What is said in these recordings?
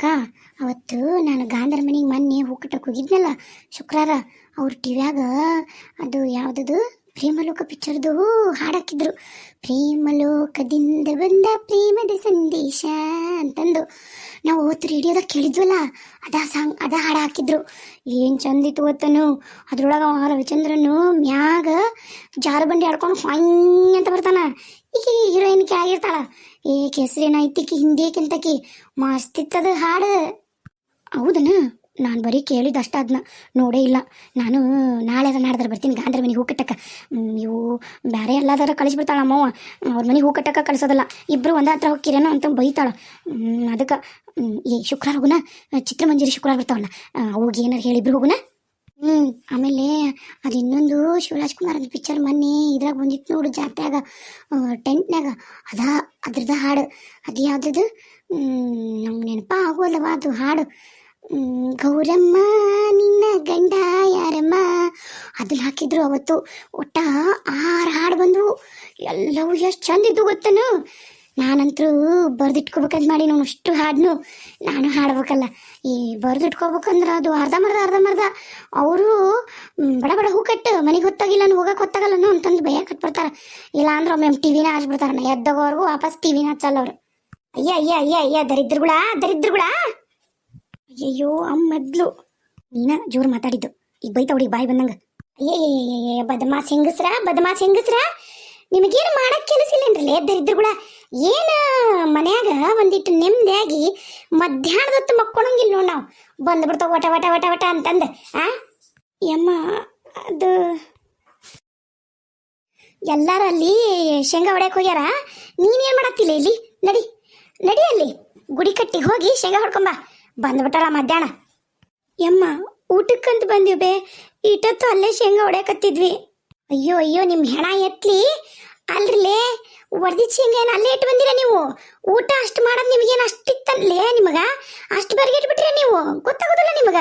ಅಕ್ಕ ಅವತ್ತು ನಾನು ಗಾಂಧರ ಮನೆಗೆ ಮೊನ್ನೆ ಹೂಕಟ್ಟಕ್ಕೆ ಹೋಗಿದ್ನಲ್ಲ ಶುಕ್ರವಾರ ಅವ್ರ ಟಿವ್ಯಾಗ ಅದು ಯಾವುದದು? ಪ್ರೇಮಲೋಕ ಪಿಕ್ಚರ್ದು ಹಾಡಾಕಿದ್ರು ಪ್ರೇಮಲೋಕದಿಂದ ಬಂದ ಪ್ರೇಮದ ಸಂದೇಶ ಅಂತಂದು ನಾವು ಓದ್ ರೇಡಿಯೋದಾಗ ಕೇಳಿದ್ವಲ್ಲ, ಅದ ಸಾಂಗ್, ಅದ ಹಾಡು ಹಾಕಿದ್ರು. ಏನು ಚಂದಿತ್ತು ಗೊತ್ತನು? ಅದ್ರೊಳಗೆ ರವಿಚಂದ್ರನು ಮ್ಯಾಗ ಜಾರು ಬಂಡಿ ಆಡ್ಕೊಂಡು ಫೈನ್ ಅಂತ ಬರ್ತಾನ. ಈಕಿ ಹೀರೋಯಿನ್ ಕೆಳಗಿರ್ತಾಳ. ಏ ಹೆಸರೇನ ಐತಿಕಿ ಹಿಂದಿಯಕ್ಕಿಂತಕಿ ಮಸ್ತಿತ್ತದ ಹಾಡು. ಹೌದನ? ನಾನು ಬರೀ ಕೇಳಿದ ಅಷ್ಟ ಅದನ್ನ ನೋಡೇ ಇಲ್ಲ. ನಾನು ನಾಳೆ ನಾಡ್ದಾರ ಬರ್ತೀನಿ. ಗಾಂಧರ ಮನೆಗೆ ಹೂ ಕಟ್ಟಕ್ಕೆ ಇವು ಬೇರೆ ಎಲ್ಲಾದಾರ ಕಳಿಸ್ಬಿಡ್ತಾಳೆ ಅಮ್ಮವ್ವ. ಅವ್ರ ಮನೆಗೆ ಹೂ ಕಟ್ಟಕ್ಕೆ ಕಳಿಸೋದಲ್ಲ. ಇಬ್ಬರು ಒಂದೇ ಹತ್ರ ಹೋಗ್ಕಿರೇನೋ ಅಂತ ಬೈತಾಳೆ. ಅದಕ್ಕೆ ಏ, ಶುಕ್ರವಾರ ಹೋಗುನ? ಚಿತ್ರಮಂಜರಿ ಶುಕ್ರವಾರ ಬರ್ತಾವಲ್ಲ. ಅವಾಗ ಏನಾರು ಹೇಳಿಬ್ರು ಹೋಗುನ? ಹ್ಞೂ ಆಮೇಲೆ ಅದು ಇನ್ನೊಂದು ಶಿವರಾಜ್ ಕುಮಾರ್ ಪಿಕ್ಚರ್ ಮೊನ್ನೆ ಇದ್ರಾಗ ಬಂದಿತ್ತು ನೋಡು ಜಾತ್ರೆಯಾಗ. ಟೆಂಟ್ನಾಗ ಅದ, ಅದ್ರದ್ದು ಹಾಡು. ಅದು ಯಾವುದದು? ನಮ್ಗೆ ನೆನಪ ಆಗೋದವ ಅದು ಹಾಡು. ಗೌರಮ್ಮ, ನಿನ್ನ ಗಂಡ ಯಾರಮ್ಮ? ಅದನ್ನ ಹಾಕಿದ್ರು ಅವತ್ತು. ಒಟ್ಟ ಆರು ಹಾಡು ಬಂದವು. ಎಲ್ಲವೂ ಎಷ್ಟು ಚಂದ ಇದ್ದು ಗೊತ್ತನು? ನಾನಂತರೂ ಬರ್ದಿಟ್ಕೋಬೇಕಂತ ಮಾಡಿ ನಾನು ಅಷ್ಟು ಹಾಡ್ನು. ನಾನು ಹಾಡ್ಬೇಕಲ್ಲ. ಈ ಬರ್ದಿಟ್ಕೋಬೇಕಂದ್ರೆ ಅದು ಅರ್ಧಂಬರ್ಧ ಅರ್ಧಂಬರ್ಧ ಅವರು ಬಡ ಬಡ ಹೂ ಕಟ್ಟು. ಮನೆಗೆ ಹೊತ್ತಾಗಿಲ್ಲ ನಾನು ಹೋಗಕ್ಕೆ ಹೊತ್ತಾಗಲ್ಲನು ಅಂತಂದು ಭಯ ಕಟ್ಬಿಡ್ತಾರೆ. ಇಲ್ಲ ಅಂದ್ರೆ ಒಮ್ಮೆ ಟಿ ವಿನ ಹಚ್ಬಿಡ್ತಾರ ನಾ ಎದ್ದಗೋರ್ಗು ವಾಪಸ್ ಟಿ ವಿನ ಹಚ್ಚಲ್ಲ ಅವ್ರು. ಅಯ್ಯ ಅಯ್ಯ ಅಯ್ಯ ಅಯ್ಯ, ದರಿದ್ರಗುಳ ದರಿದ್ರಗುಳ? ಅಯ್ಯಯ್ಯೋ, ಅಮ್ಮ ಮೊದ್ಲು. ನೀನ ಜೋರು ಮಾತಾಡಿದ್ದು. ಈಗ ಬೈತ ಹುಡುಗಿ ಬಾಯಿ ಬಂದಂಗ. ಅಯ್ಯಯ್ಯಯ್ಯ ಬದಮಾಸ್ ಹೆಂಗಸ್ರ ಬದಮಾಸ್ ಹೆಂಗಸ್ರ ನಿಮಗೇನು ಮಾಡಕ್ ಕೆಲಸ ಇಲ್ಲೇನ್ರಲ್ಲ ದರಿದ್ರಗುಳ ಏನ ಮನ್ಯಾಗ ಒಂದಿಟ್ಟು ನೆಮ್ಮದಿಯಾಗಿ ಮಧ್ಯಾಹ್ನದತ್ತು ಮಕ್ಕೊಳಂಗಿಲ್ಲ ನೋಡ್ ನಾವು ಬಂದ್ಬಿಡ್ತಾವ ವಟ ವಟ ವಟ ವಟ ಅಂತಂದ ಆ ಯಮ್ಮ ಅದು ಎಲ್ಲಾರು ಅಲ್ಲಿ ಶೇಂಗಾ ಹೊಡ್ಯಕ್ ಹೋಗ್ಯಾರ ನೀನೇನ್ ಮಾಡತ್ತಿಲ್ಲ ಇಲ್ಲಿ ನಡಿ ನಡಿ ಅಲ್ಲಿ ಗುಡಿ ಕಟ್ಟಿಗೆ ಹೋಗಿ ಶೇಂಗಾ ಹೊಡ್ಕೊಂಬ ಬಂದ್ಬಿಟ್ಟಳ ಮಧ್ಯಾಹ್ನ? ಯಮ್ಮ, ಊಟಕ್ಕಂತ ಬೇ. ಇಟ್ಟತ್ತು ಅಲ್ಲೇ ಶೇಂಗಾ ಹೊಡ್ಯಾಕತ್ತಿದ್ವಿ. ಅಯ್ಯೋ ಅಯ್ಯೋ ನಿಮ್ಮ ಹೆಣ ಎತ್ಲಿ. ಅಲ್ರಲೇ ವರ್ದಿದ್ ಶೇಂಗಾ ಏನು ಅಲ್ಲೇ ಇಟ್ಟು ಬಂದಿರ ನೀವು? ಊಟ ಅಷ್ಟು ಮಾಡೋದು ನಿಮಗೇನು ಅಷ್ಟಿತ್ತಲ್ಲೇ ನಿಮಗ? ಅಷ್ಟು ಬರ್ಗಿಟ್ಬಿಟ್ರೆ ನೀವು? ಗೊತ್ತಾಗೋದಿಲ್ಲ ನಿಮಗ.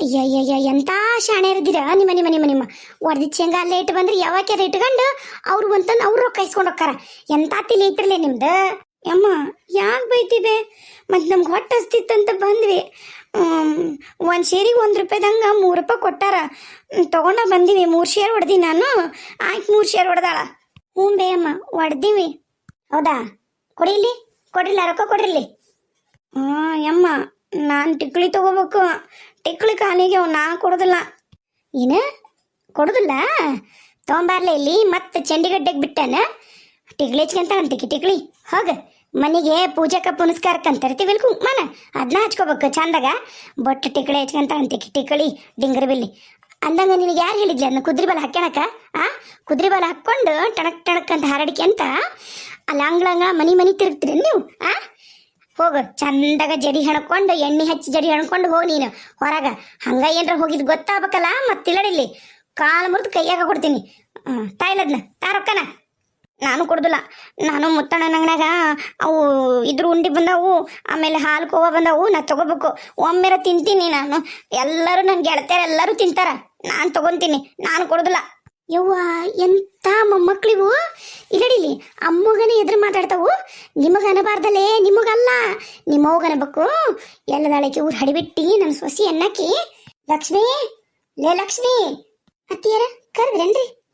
ಅಯ್ಯಯ್ಯಯ್ಯ ಎಂತ ಶಾಣೆ ಇರ್ದಿರ ನಿಮ್ಮ ನಿಮ್ಮ ನಿಮ್ಮ ನಿಮ್ಮ. ವರ್ದಿದ್ ಶೇಂಗಾ ಅಲ್ಲೇ ಇಟ್ಟು ಬಂದ್ರೆ ಯಾವಾಕ್ಯಾರ ಇಟ್ಕೊಂಡು ಅವ್ರು ಬಂತಂದು ಅವ್ರು ರೊಕ್ಕ ಇಸ್ಕೊಂಡು ಹೋಗ್ತಾರ ಎಂತ ತಿಳಿ ಐತ್ರಲ್ಲೇ ನಿಮ್ದು? ಯಮ್ಮ ಯಾಕೆ ಬೈತಿವೆ? ಮತ್ತು ನಮ್ಗೆ ಹೊಟ್ಟೆ ಹಸ್ತಿತ್ತಂತ ಬಂದ್ವಿ ಒಂದು ಶೇರಿಗೆ ಒಂದು ರೂಪಾಯಿದಂಗೆ ಮೂರು ರೂಪಾಯಿ ಕೊಟ್ಟಾರ. ತಗೊಂಡ ಬಂದೀವಿ. ಮೂರು ಶೇರ್ ಹೊಡೆದಿ ನಾನು. ಆಯ್ತು, ಮೂರು ಶೇರ್ ಹೊಡೆದಾಳ. ಹ್ಞೂ ಬೇ ಅಮ್ಮ, ಹೊಡೆದೀವಿ. ಹೌದಾ? ಕೊಡಿಲಿ ಕೊಡ್ರಿಲ್ಲ, ರೊಕ್ಕ ಕೊಡ್ರಿಲಿ ಹಾಂ ಯಮ್ಮ ನಾನು ಟಿಕ್ಳಿ ತಗೋಬೇಕು. ಟಿಕ್ಳಿ ಕಾಲಿಗೆ ನಾ ಕೊಡೋದಿಲ್ಲ. ಏನು? ಕೊಡೋದಿಲ್ಲ? ತೊಗೊಂಬಾರ್ಲೆ ಇಲ್ಲಿ. ಮತ್ತೆ ಚಂಡಿಗಡ್ಡೆಗೆ ಬಿಟ್ಟನ? ಟಿಕ್ಳಿ ಹಚ್ಕೊಂತ ಅಂತಿಕಿ ಟಿಕ್ಳಿ ಹೋಗ. ಮನೆಗೆ ಪೂಜೆಕ ಪುನಸ್ಕಾರಕ್ಕೆ ಅಂತಿರ್ತೀವಿ ಇಲ್ಲಿ ಕುಂಕುಮನ ಅದನ್ನ ಹಚ್ಕೋಬೇಕು ಚಂದಾಗ. ಬೊಟ್ಟು ಟಿಕ್ಳಿ ಹಚ್ಕೊಂತ ಅಂತಿಕಿ ಟಿಕ್ಳಿ, ಡಿಂಗರ್ ಬಿಲ್ಲಿ. ಅಂದಂಗ ನಿನಗೆ ಯಾರು ಹೇಳಿದ್ಲಿ ಅದನ್ನ ಕುದ್ರಿ ಬಲ ಹಾಕ್ಯಣಕ ಆ? ಕುದ್ರಿ ಬಲ ಹಾಕ್ಕೊಂಡು ಟಣಕ್ ಟಣಕ್ ಅಂತ ಹಾರಾಡಿಕೆ ಅಂತ ಅಲ್ಲಿ ಮನಿ ಮನಿ ತಿರುಗ್ತೀರಿ ನೀವು? ಆ? ಹೋಗು. ಚಂದಾಗ ಜಡಿ ಹೆಣ್ಕೊಂಡು, ಎಣ್ಣೆ ಹಚ್ಚಿ ಜಡಿ ಹೆಣ್ಕೊಂಡು ಹೋಗಿ ನೀನು. ಹೊರಗ. ಹಂಗ ಏನ್ರ ಹೋಗಿದ್ ಗೊತ್ತಾಗಬೇಕಲ್ಲ ಮತ್ತಿಲ್ಲಡಿಲ್ಲಿ. ಕಾಲು ಮುರಿದು ಕೈಯಾಗ ಕೊಡ್ತೀನಿ. ತಾಯಿಲದ್ನ. ತಾರೊಕ್ಕನ? ನಾನು ಕೊಡುದಿಲ್ಲ. ನಾನು ಮುತ್ತಣ್ಣ ನಂಗನಾಗ ಅವು ಇದ್ರ ಉಂಡಿ ಬಂದವು, ಆಮೇಲೆ ಹಾಲು ಕೋವ ಬಂದವು, ನಾ ತಗೋಬೇಕು. ಒಮ್ಮೆರ ತಿಂತೀನಿ ನಾನು. ಎಲ್ಲರೂ ನನ್ನ ಗೆಳತಿಯರು ಎಲ್ಲರೂ ತಿಂತಾರ. ನಾನು ತಗೊಂತೀನಿ. ನಾನು ಕೊಡುದಿಲ್ಲ. ಯವ್ವ, ಎಂತ ಮೊಮ್ಮಕ್ಳಿವು. ಇಲ್ಲಡಿಲಿ ಅಮ್ಮಗನೇ ಎದುರು ಮಾತಾಡ್ತಾವು. ನಿಮಗ ಅನಬಾರ್ದಲೇ, ನಿಮಗಲ್ಲ. ನಿಮ್ಮವ್ಗ ಅನ್ಬೇಕು. ಎಲ್ಲದಾಳಕ್ಕೆ ಊರು ಹಡಿಬಿಟ್ಟಿ ನನ್ನ ಸೊಸಿ ಅನ್ನಕ್ಕಿ ಲಕ್ಷ್ಮಿ, ಲೇ ಲಕ್ಷ್ಮಿ. ಅತ್ತಿಯರ, ಕರೆದ್ರೇನ್ರಿ?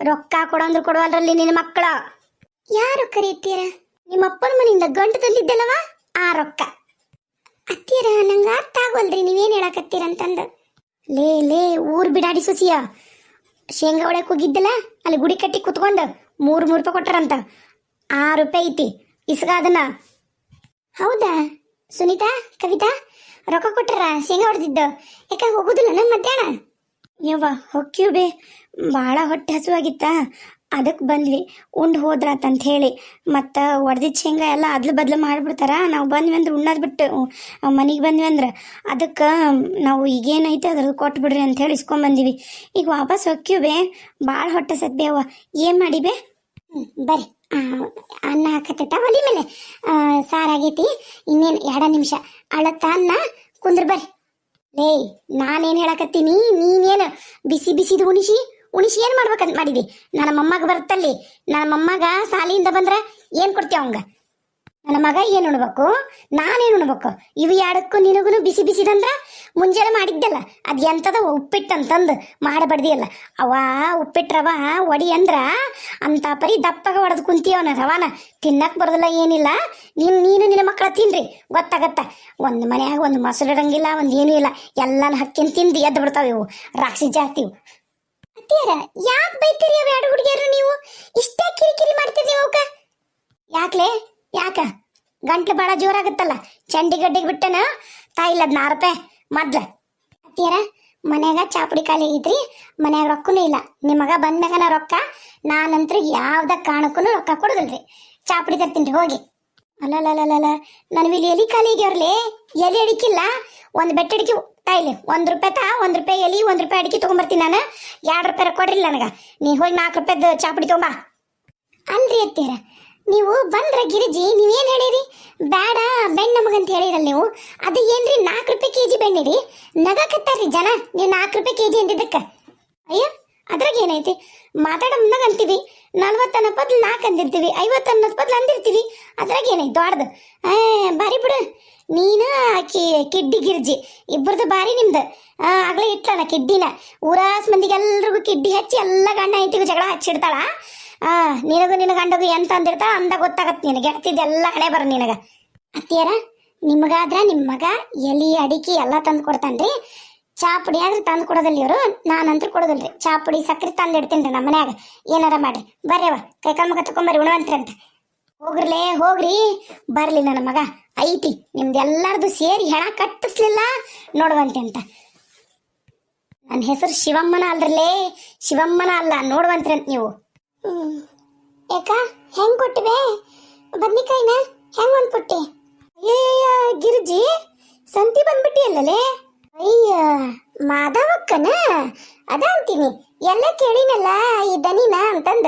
ರೊಕ್ಕ ಕೊಡಂದ್ರು ಕೊಡವಲ್ರಲ್ಲಿ ನಿನ್ನ ಮಕ್ಕಳ. ಯಾರು ಕರೀತೀರ ನಿಮ್ಮ ಅಪ್ಪನ ಮನೆಯಿಂದ ಗಂಟು ತಂದಿದ್ದಲ್ಲವ? ಆ ರೊಕ್ಕ. ಅತ್ತೀರ ನಂಗೆ ಅರ್ಥ ಆಗೋಲ್ರಿ, ನೀವೇನು ಹೇಳಕತ್ತೀರ ಅಂತಂದು. ಲೇ ಲೇ, ಊರ್ ಬಿಡಾಡಿ ಸುಸಿಯ. ಶೇಂಗಾ ಒಳಗೆ ಹೋಗಿದ್ದಲ್ಲ, ಅಲ್ಲಿ ಗುಡಿ ಕಟ್ಟಿ ಕುತ್ಕೊಂಡು ಮೂರು ಮೂರು ರೂಪಾಯಿ ಕೊಟ್ಟರಂತ ಆರು ರೂಪಾಯಿ ಐತಿ, ಇಸ್ಗ ಅದನ್ನ. ಹೌದಾ? ಸುನೀತಾ, ಕವಿತಾ, ರೊಕ್ಕ ಕೊಟ್ಟರ ಶೇಂಗಾ ಹೊಡೆದಿದ್ದು? ಯಾಕೆ ಹೋಗುದಿಲ್ಲ ನಮ್ಮ ಮಧ್ಯಾಹ್ನ? ಯವ್ವ ಹೊಕ್ಕಿವ್ ಬೇ. ಭಾಳ ಹೊಟ್ಟೆ ಹಸುವಾಗಿತ್ತ? ಅದಕ್ಕೆ ಬಂದ್ವಿ. ಉಂಡು ಹೋದ್ರಾತಂತ ಹೇಳಿ. ಮತ್ತು ಒಡೆದಿದ್ದ ಶೇಂಗಾ ಎಲ್ಲ ಅದ್ಲು ಬದ್ಲು ಮಾಡಿಬಿಡ್ತಾರ? ನಾವು ಬಂದ್ವಿ ಅಂದ್ರೆ ಉಣ್ಣೋದು ಬಿಟ್ಟು ಮನೆಗೆ ಬಂದ್ವಿ ಅಂದ್ರೆ. ಅದಕ್ಕೆ ನಾವು ಈಗೇನೈತೆ ಅದ್ರದ್ದು ಕೊಟ್ಬಿಡ್ರಿ ಅಂತ ಹೇಳಿ ಇಸ್ಕೊಂಬಂದಿವಿ ಈಗ ವಾಪಸ್ ಹೊಕ್ಕಿವ್ ಭಾಳ ಹೊಟ್ಟೆ ಸದ್ದೆ ಅವ್ವ ಏನು ಮಾಡಿಬೆ ಬರ್ರಿ. ಅನ್ನ ಹಾಕತ್ತ ಒಲಿ ಮೇಲೆ. ಸಾರಾಗೈತಿ ಇನ್ನೇನು ಎರಡು ನಿಮಿಷ. ಅಳತ್ತ ಅನ್ನ ಕುಂದ್ರ ಬರ್ರಿ. ಲೇ, ನಾನೇನು ಹೇಳಕತ್ತೀನಿ? ನೀನೇನು ಬಿಸಿ ಬಿಸಿದು ಉಣಿಸಿ ಉಣಿಸಿ ಏನು ಮಾಡ್ಬೇಕಂತ ಮಾಡಿದಿ? ನನ್ನ ಮೊಮ್ಮಗ ಬರುತ್ತಲ್ಲಿ. ನನ್ನ ಮೊಮ್ಮಗ ಸಾಲಿಯಿಂದ ಬಂದ್ರೆ ಏನು ಕೊಡ್ತೀಯ ಅವಂಗ? ನನ್ನ ಮಗ ಏನು ಉಣ್ಬೇಕು? ನಾನೇನು ಉಣ್ಬೇಕು? ಇವು ಎರಡಕ್ಕೂ ನಿನಗೂ ಬಿಸಿ ಬಿಸಿದಂದ್ರ ಮುಂಜಾನೆ ಮಾಡಿದ್ದಲ್ಲ, ಅದು ಎಂಥದ ಉಪ್ಪಿಟ್ಟು ಅಂತಂದು ಮಾಡಬಾರ್ದಿಯಲ್ಲ. ಅವ ಉಪ್ಪಿಟ್ಟು ರವ ಒಡಿ ಅಂದ್ರ ಅಂತ ಪರಿ ದಪ್ಪಗ ಒಡೆದು ಕುಂತೀವನ ರವಾನ. ತಿನ್ನಕ್ ಬರೋದಿಲ್ಲ ಏನಿಲ್ಲ. ನೀನು ನೀನು ನಿನ್ನ ಮಕ್ಕಳ ತಿನ್ರಿ. ಗೊತ್ತಾಗತ್ತ. ಒಂದು ಮನ್ಯಾಗ ಒಂದು ಮೊಸರು ಇಡಂಗಿಲ್ಲ, ಒಂದು ಏನೂ ಇಲ್ಲ. ಎಲ್ಲಾನು ಹಕ್ಕಿನ ತಿಂದು ಎದ್ದು ಬಿಡ್ತಾವೆ ಇವು. ರಾಕ್ಷಿ ಜಾಸ್ತಿ ಇವು. ಯಾಕೆ ಬೈತೀರಿ ಅವ ಎರಡು ಹುಡುಗಿಯರು ನೀವು? ಇಷ್ಟೇ ಕಿರಿಕಿರಿ ಮಾಡ್ತೀರಿ ನೀವು ಅವಕ್ಕ ಯಾಕ್ಲೆ? ಯಾಕ? ಗಂಟ್ಲು ಭಾಳ ಜೋರಾಗುತ್ತಲ್ಲ. ಚಂಡಿಗಡ್ಡಿಗೆ ಬಿಟ್ಟನ? ತಾಯಿಲ್ಲ ನಾರು ರೂಪಾಯಿ ಮೊದ್ಲ ಅತ್ತಿಯರ, ಮನ್ಯಾಗ ಚಾಪುಡಿ ಖಾಲಿ ಆಗೈತ್ರಿ ಮನ್ಯಾಗ ರೊಕ್ಕನೂ ಇಲ್ಲ. ನಿಮಗ ಬಂದ್ಮ್ಯಾಗನ ರೊಕ್ಕ, ನಾನಂತ್ರ ಯಾವ್ದ ಕಾರಣಕ್ಕೂ ರೊಕ್ಕ ಕೊಡೋದಿಲ್ರಿ. ಚಾಪುಡಿ ತರ್ತೀನಿ ಹೋಗಿ. ಅಲ್ಲಲ್ಲ ನನ್ನ ಇಲ್ಲಿ ಎಲಿ ಖಾಲಿ ಆಗ್ಯಾವ್ರಲಿ? ಎಲಿ ಅಡಿಕಿಲ್ಲ? ಒಂದು ಬೆಟ್ಟ ಅಡಿಕೆ ತಾಯಿಲಿ ಒಂದು ರೂಪಾಯಿ ತಾ, ಒಂದು ರೂಪಾಯಿ ಎಲಿ, ಒಂದು ರೂಪಾಯಿ ಅಡಿಕೆ ತೊಗೊಂಬರ್ತೀನಿ ನಾನು. ಎರಡು ರೂಪಾಯಿ ಕೊಡ್ರಿಲ್ಲ ನನಗೆ. ನೀ ಹೋಗಿ ನಾಲ್ಕು ರೂಪಾಯ್ದು ಚಾಪುಡಿ ತೊಗೊಂಬಾ. ಅಲ್ರಿ ಅತ್ತೀರ ನೀವು ಬಂದ್ರ ಗಿರಿಜಿ, ನೀವೇನು ಹೇಳಿರಿ? ಬೇಡ ಬೆಣ್ಣೆ ನಮಗಂತ ಹೇಳಿರಲ್ಲ ನೀವು? ಅದು ಏನ್ರಿ ನಾಲ್ಕು ರೂಪಾಯಿ ಕೆ ಜಿ ಬೆಣ್ಣಿರಿ ನಗಕತ್ತಾರ್ರಿ ಜನ. ನೀವು ನಾಲ್ಕು ರೂಪಾಯಿ ಕೆ ಜಿ ಅಂದಿದ್ದಕ್ಕೆ. ಅಯ್ಯ, ಅದ್ರಾಗ ಏನೈತಿ? ಮಾತಾಡೋ ಮುಂದಾಗ ಅಂತೀವಿ. ನಲ್ವತ್ತು ಅನ್ನೋ ನಾಲ್ಕು ಅಂದಿರ್ತೀವಿ. ಐವತ್ತು ಅನ್ನೋದು ಅಂದಿರ್ತೀವಿ. ಅದ್ರಾಗ ಏನೈತಿ? ದೊಡ್ಡದು. ಬಾರಿ ಬಿಡು. ನೀನು ಆಕಿ ಕಿಡ್ಡಿ ಗಿರ್ಜಿ. ಇಬ್ಬರದು ಬಾರಿ ನಿಮ್ದು. ಆಗ್ಲೇ ಇಟ್ಲನ ಕಿಡ್ಡಿನ. ಊರಾಸ್ ಮಂದಿಗೆಲ್ರಿಗೂ ಕಿಡ್ಡಿ ಹಚ್ಚಿ ಎಲ್ಲ ಗಂಡ ಹೆಂಡತಿಗೂ ಜಗಳ ಹಚ್ಚಿಡ್ತಾಳ? ನಿನಗೂ ನಿನ್ನ ಗಂಡಗೂ ಎಂತ ಅಂದಿರ್ತಾಳ ಅಂದ ಗೊತ್ತಾಗತ್ತೆ ನಿನಗೆ. ಎಲ್ಲ ಹಣೆ ಬರ ನಿನಗೆ. ಅತ್ತಿಯರ ನಿಮಗಾದ್ರ ನಿಮ್ಮ ಮಗ ಎಲಿ, ಅಡಿಕೆ ಎಲ್ಲ ತಂದು ಕೊಡ್ತಾನ್ರಿ. ಚಾಪುಡಿ ಆದ್ರೆ ತಂದು ಕೊಡೋದಿಲ್ಲ ಇವರು. ನಾನಂತೂ ಕೊಡೋದಿಲ್ರಿ. ಚಾಪುಡಿ ಸಕ್ಕರೆ ತಂದು ಇಡ್ತೀನಿ ನಮ್ಮ ಮನ್ಯಾಗ. ಏನಾರ ಮಾಡ್ರಿ. ಬರ್ರಿವ ಕೈಕಾಲ್ ಮಗ ಉಣವಂತ್ರಿ ಅಂತ. ಹೋಗ್ರಲೇ, ಹೋಗ್ರಿ. ಬರ್ಲಿ ನನ್ನ ಮಗ. ಐತಿ. ನಿಮ್ದು ಸೇರಿ ಹೆಣ ಕಟ್ಟಿಸ್ಲಿಲ್ಲ ನೋಡುವಂತೆ ಅಂತ. ನನ್ನ ಹೆಸರು ಶಿವಮ್ಮನ ಅಲ್ರಲ್ಲೇ ಶಿವಮ್ಮನ ಅಲ್ಲ, ನೋಡುವಂತ್ರಿ ಅಂತ ನೀವು. ಯಾಕ? ಹೆಂಗ್ ಕೊಟ್ಟಿವೆ? ಬದ್ನಿಕಾಯಿನ? ಹೆಂಗ್ ಒಂದ್ ಪುಟ್ಟಿ ಅಯ್ಯಯ್ಯ ಗಿರಿಜಿ, ಸಂತಿ ಬಂದ್ಬಿಟ್ಟಿ ಅಲ್ಲಲೇ ಅಯ್ಯ, ಮಾಧವಕ್ಕನ? ಅದ ಅಂತೀನಿ. ಎಲ್ಲ ಕೇಳಿನಲ್ಲ ಈ ದನಿನ ಅಂತಂದ.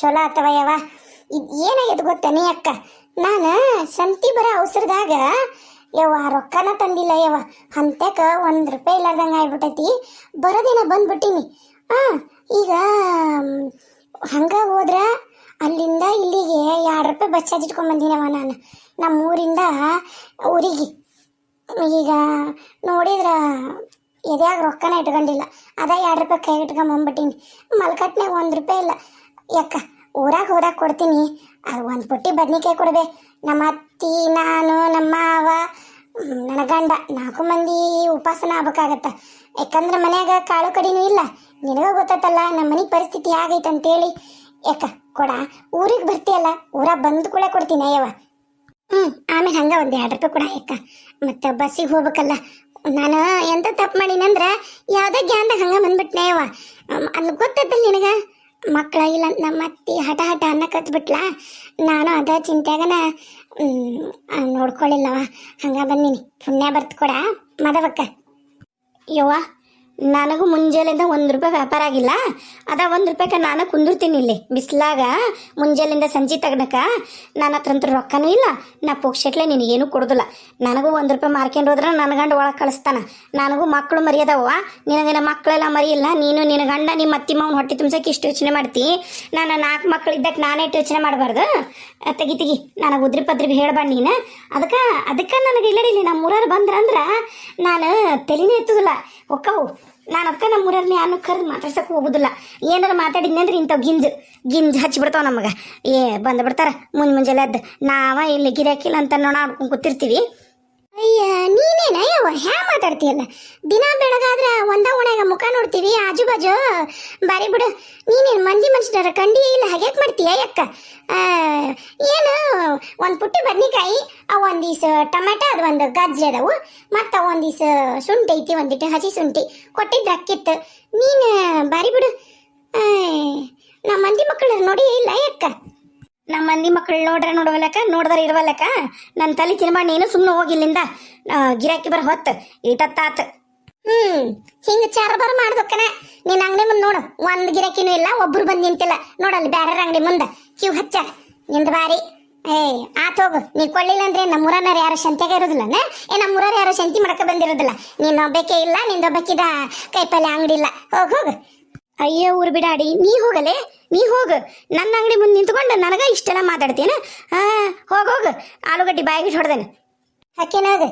ಚಲೋ ಆತವ ಯವ ಇದ್ ಏನಾಗ್ಯದ ಗೊತ್ತನೇ ಅಕ್ಕ? ನಾನು ಸಂತಿ ಬರೋ ಅವಸರದಾಗ, ಯವ್ವ, ರೊಕ್ಕನ ತಂದಿಲ್ಲ ಯವ್ವ. ಅಂತಕ ಒಂದು ರೂಪಾಯಿ ಇಲ್ಲಾರ್ದಂಗೆ ಆಗ್ಬಿಟ್ಟೈತಿ. ಬರೋದಿನ ಬಂದ್ಬಿಟ್ಟಿನಿ. ಹಾಂ ಈಗ, ಹಂಗ ಹೋದ್ರ ಅಲ್ಲಿಂದ ಇಲ್ಲಿಗೆ ಎರಡು ರೂಪಾಯಿ ಬಸ್ ಚಾರ್ಜ್ ಇಟ್ಕೊಂಡ್ ನಾನು. ನಮ್ಮ ಊರಿಂದ ಊರಿಗೆ. ಈಗ ನೋಡಿದ್ರ ಎದ್ಯಾಗ ರೊಕ್ಕನ ಇಟ್ಕೊಂಡಿಲ್ಲ. ಅದ ಎರಡು ರೂಪಾಯಿ ಕೈ ಇಟ್ಕೊಂಬಂದ್ಬಿಟ್ಟಿನಿ. ಮಲ್ಕಟ್ನಾಗ ಒಂದು ರೂಪಾಯಿ ಇಲ್ಲ. ಯಾಕ? ಊರಾಗ ಹೋದಾಗ ಕೊಡ್ತೀನಿ. ಅದು ಒಂದು ಪುಟ್ಟಿ ಬದ್ನಿಕಾಯಿ ಕೊಡ್ಬೆ. ನಮ್ಮ ಅತ್ತಿ, ನಾನು, ನಮ್ಮ ಮಾವ ನನ್ನ ಗಂಡ ನಾಲ್ಕು ಮಂದಿ ಉಪಾಸನ ಆಗ್ಬೇಕಾಗತ್ತೆ. ಯಾಕಂದ್ರೆ ಮನ್ಯಾಗ ಕಾಳು ಕಡಿನೂ ಇಲ್ಲ. ನಿನಗ ಗೊತ್ತತ್ತಲ್ಲ ನಮ್ಮ ಮನೆ ಪರಿಸ್ಥಿತಿ ಹೇಗೈತೆ ಅಂತೇಳಿ ಯಾಕ? ಕೊಡ, ಊರಿಗೆ ಬರ್ತೀಯಲ್ಲ ಊರ ಬಂದ ಕೂಡ ಕೊಡ್ತೀನಿ ಅಯ್ಯವ ಹ್ಞೂ ಆಮೇಲೆ ಹಂಗೆ ಒಂದು ಎರಡು ರೂಪಾಯಿ ಕೂಡ ಅಕ್ಕ ಮತ್ತು ಬಸ್ಸಿಗೆ ಹೋಗ್ಬೇಕಲ್ಲ, ನಾನು ಎಂತ ತಪ್ಪು ಮಾಡೀನಂದ್ರೆ ಯಾವುದೇ ಗ್ಯಾನ್ದಾಗ ಹಂಗೆ ಬಂದ್ಬಿಟ್ನೆ ಅಯ್ಯವ ಅಲ್ಲಿ ಗೊತ್ತೈತಲ್ಲ ನಿನಗೆ? ಮಕ್ಕಳ ಇಲ್ಲ ನಮ್ಮ ಅತ್ತಿ ಹಠ ಹಠ ಅನ್ನ ಕತ್ಬಿಟ್ಲ? ನಾನು ಅದ ಚಿಂತೆಗನ ನೋಡ್ಕೊಳ್ಳಿಲ್ಲವ ಹಂಗ ಬಂದೀನಿ. ಪುಣ್ಯ ಬರ್ತ್ ಕೊಡ, ಮದವಕ್ಕ. ಯವ್ವ ನನಗೂ ಮುಂಜಾನೆಯಿಂದ ಒಂದು ರೂಪಾಯಿ ವ್ಯಾಪಾರ ಆಗಿಲ್ಲ. ಅದ ಒಂದು ರೂಪಾಯಿಗೆ ನಾನು ಕುಂದಿರ್ತೀನಿ ಇಲ್ಲಿ. ಬಿಸ್ಲಾಗ, ಮುಂಜಾನೆಯಿಂದ ಸಂಜೆ ತಗ್ನಕ ನನ್ನ ಹತ್ರ ಅಂತೂ ರೊಕ್ಕನೂ ಇಲ್ಲ. ನಾ ಪೋಕ್ಷಟ್ಲೆ ನಿನಗೇನು ಕೊಡೋದಿಲ್ಲ. ನನಗೂ ಒಂದು ರೂಪಾಯಿ ಮಾರ್ಕೊಂಡು ಹೋದ್ರೆ ನನ್ನ ಗಂಡ ಒಳಗೆ ಕಳಿಸ್ತಾನ. ನನಗೂ ಮಕ್ಕಳು ಮರಿಯದವ ನಿನಗಿನ ಮಕ್ಕಳೆಲ್ಲ ಮರಿಯಿಲ್ಲ ನೀನು ನಿನ್ನ ಗಂಡ ನಿಮ್ಮ ಅತ್ತಿ ಮಾವನ ಹೊಟ್ಟೆ ತುಂಬಿಸೋಕೆ ಇಷ್ಟು ಯೋಚನೆ ಮಾಡ್ತಿ. ನಾನು ನಾಲ್ಕು ಮಕ್ಕಳು ಇದ್ದಕ್ಕೆ ನಾನೇ ಇಟ್ಟು ಯೋಚನೆ ಮಾಡಬಾರ್ದು. ತೆಗಿ ತೆಗಿ. ನನಗೆ ಉದ್ರಿ ಪದ್ರಿ ಹೇಳ್ಬಾರ್ದು ನೀನು. ಅದಕ್ಕೆ ಅದಕ್ಕೆ ನನಗೆ ಇಲ್ಲ ಇಲ್ಲಿ ನಮ್ಮ ಊರವ್ರು ಬಂದ್ರಂದ್ರೆ ನಾನು ತಲೆನೇ ಎತ್ತುದಿಲ್ಲ. ಒಕ್ಕವು. ನಾನು ಅದಕ್ಕೆ ನಮ್ಮ ಊರಲ್ಲಿ ಯಾರನ್ನೂ ಕರೆದು ಮಾತಾಡ್ಸಕ್ಕೆ ಹೋಗುದಿಲ್ಲ. ಏನಾರ ಮಾತಾಡಿದ್ನಿ ಅಂದ್ರೆ ಇಂಥವು ಗಿಂಜ್ ಗಿಂಜ್ ಹಚ್ಚಿಬಿಡ್ತಾವ ನಮಗೆ. ಏ, ಬಂದು ಬಿಡ್ತಾರ. ಮುಂಜ್ ಮುಂಜಾನೆ ಎದ್ದು, ನಾವ ಇಲ್ಲಿ ಗಿರಾಕಿಲ್ಲ ಅಂತ ನೋಡ ಕೂತಿರ್ತೀವಿ. ಅಯ್ಯ ಹ್ಯಾ ಮಾತಾಡ್ತೀಯಲ್ಲ? ದಿನ ಬೆಳಗಾದ್ರೆ ಒಂದ ಓಣ್ಯಾಗ ಮುಖ ನೋಡ್ತೀವಿ ಆಜು ಬಾಜು ಬಾರಿ ಬಿಡು. ನೀನೇನು ಮಂದಿ ಮನುಷ್ಯರ ಕಂಡಿ ಇಲ್ಲ ಹಾಗೆ ಮಾಡ್ತೀಯ ಯಕ್ಕ ಆ, ಏನು ಒಂದು ಪುಟ್ಟಿ ಬದ್ನಿಕಾಯಿ ಅವು ಒಂದೀಸ ಟೊಮೆಟೊ ಅದು ಒಂದು ಗಜ್ಜಿ ಅದಾವು. ಮತ್ತು ಒಂದೀಸ ಶುಂಠಿ ಐತಿ ಒಂದಿಟ್ಟು ಹಸಿ ಶುಂಠಿ. ಕೊಟ್ಟಿದ್ದು ಅಕ್ಕಿತ್ತು ನೀನು ಬಾರಿ ಬಿಡು. ನಮ್ಮ ಮಂದಿ ಮಕ್ಕಳು ನೋಡಿ ಇಲ್ಲ ಯಕ್ಕ ನಮ್ಮ ಮಂದಿ ಮಕ್ಕಳು ನೋಡ್ರೆ ನೋಡವಲ್ಲಕ್ಕ ನೋಡಿದ್ರೆ ಇರವಲ್ಲಕ್ಕ ನನ್ನ ತಲೆ ತಿನ್ಬಾ, ನೀನು ಸುಮ್ಮನೆ ಹೋಗಿಲ್ಲಿಂದ ಗಿರಾಕಿ ಬರ ಹೊತ್ತು. ಇಟತ್ತಾತ್ ಹ್ಮ್, ಹಿಂಗ ಚಾರ ಬಾರ ಮಾಡ್ದಕ್ಕನ ನಿನ್ನ ಅಂಗಡಿ ಮುಂದೆ ನೋಡು. ಒಂದ್ ಗಿರಾಕಿನೂ ಇಲ್ಲ, ಒಬ್ರು ಬಂದ್ ನಿಂತಿಲ್ಲ. ನೋಡಲ್ಲಿ ಬ್ಯಾರ ಅಂಗಡಿ ಮುಂದೆ. ಕ್ಯೂ ಹಚ್ಚ. ನಿಂದ ಬಾರಿ. ಏ, ಆತ ಹೋಗು. ನೀ ಕೊಳ್ಳಿಲ್ಲ ಅಂದ್ರೆ ನಮ್ಮ ಊರನ್ನಾರ ಯಾರು ಶಂತಿಯಾಗ ಇರೋದಿಲ್ಲ ಏ ನಮ್ಮ ಊರಾರ ಯಾರು ಶಂತಿ ಮಾಡಕ ಬಂದಿರೋದಿಲ್ಲ? ನೀನ್ ಒಬ್ಬಕ್ಕೆ ಇಲ್ಲ, ನಿಂದೊಬ್ಬಕ್ಕಿದ ಕೈಪಲ್ಯ ಅಂಗಡಿ ಇಲ್ಲ. ಹೋಗ್, ಹೋಗು. ಅಯ್ಯೋ ಊರು ಬಿಡಾಡಿ, ನೀ ಹೋಗಲೆ? ನೀ ಹೋಗ. ನನ್ನ ಅಂಗಡಿ ಮುಂದೆ ನಿಂತ್ಕೊಂಡು ನನಗ ಇಷ್ಟೆಲ್ಲ ಮಾತಾಡ್ತೀನ ಹಾ ಹೋಗ ಹೋಗ. ಆಲೂಗಡ್ಡಿ ಬಾಯಿಗೆ ಹೊಡೆದೇನೆ. ಹಾಕೇನಾಗ